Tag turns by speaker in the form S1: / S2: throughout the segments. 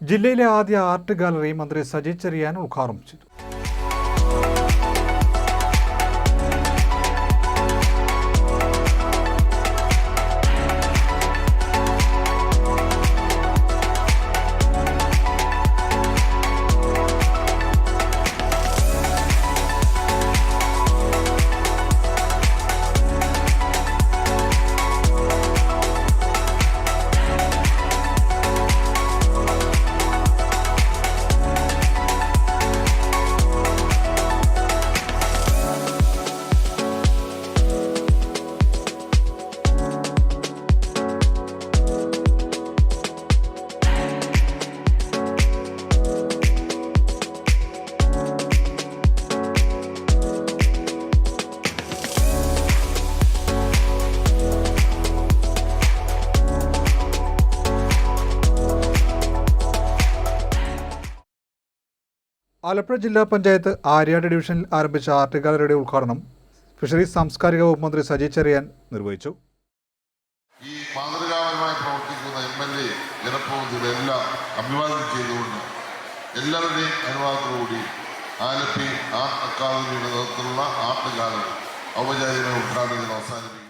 S1: ജില്ലയിലെ ആദ്യ art gallery മന്ത്രി സജി ചെറിയാൻ ഉദ്ഘാടനം ചെയ്തു. ആലപ്പുഴ ജില്ലാ പഞ്ചായത്ത് ആര്യാട് ഡിവിഷനിൽ ആരംഭിച്ച ആർട്ട് ഗാലറിയുടെ ഉദ്ഘാടനം ഫിഷറീസ് സാംസ്കാരിക വകുപ്പ് മന്ത്രി സജി ചെറിയാൻ നിർവഹിച്ചു.
S2: ഈ മാതൃകാപരമായി പ്രവർത്തിക്കുന്ന എം എൽ എ ജനപ്രതിനിധികളെല്ലാം അഭിവാദ്യം ചെയ്തുകൊണ്ട് എല്ലാവരുടെയും അനുവാദത്തോടുകൂടി ആലപ്പി ആർട്ട് അക്കാദമിയുടെ നേതൃത്വത്തിലുള്ള ആർട്ട് ഗാലറി ഔപചാരികമായ ഉദ്ഘാടനം അവസാനിപ്പിക്കും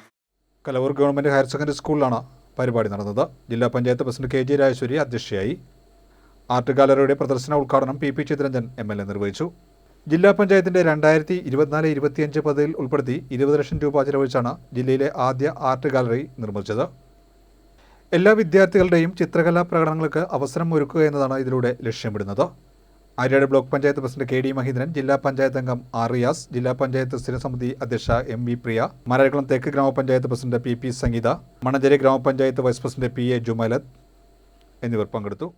S1: കലവൂർ ഗവൺമെന്റ് ഹയർ സെക്കൻഡറി സ്കൂളിലാണ് പരിപാടി നടന്നത്. ജില്ലാ panchayat president K G Rajeshwari അധ്യക്ഷയായി. ആർട്ട് ഗാലറിയുടെ പ്രദർശന ഉദ്ഘാടനം P P Chitharanjan M L A നിർവഹിച്ചു. ജില്ലാ പഞ്ചായത്തിന്റെ രണ്ടായിരത്തി ഇരുപത്തിനാല് ഇരുപത്തിയഞ്ച് പദ്ധതിയിൽ ഉൾപ്പെടുത്തി ഇരുപത് ലക്ഷം രൂപ ചെലവഴിച്ചാണ് ജില്ലയിലെ ആദ്യ ആർട്ട് ഗാലറി നിർമ്മിച്ചത്. എല്ലാ വിദ്യാർത്ഥികളുടെയും ചിത്രകലാ പ്രകടനങ്ങൾക്ക് അവസരം ഒരുക്കുക എന്നതാണ് ഇതിലൂടെ ലക്ഷ്യമിടുന്നത്. Aryad block panchayat president K D Maheendran ജില്ലാ പഞ്ചായത്ത് അംഗം ആർ റിയാസ് ജില്ലാ പഞ്ചായത്ത് സ്ഥിരസമിതി അധ്യക്ഷ എം വി പ്രിയ മലയാളം തെക്ക് ഗ്രാമപഞ്ചായത്ത് president P P Sangeetha Mannancheri ഗ്രാമപഞ്ചായത്ത് vice president P A Jumalath എന്നിവർ പങ്കെടുത്തു.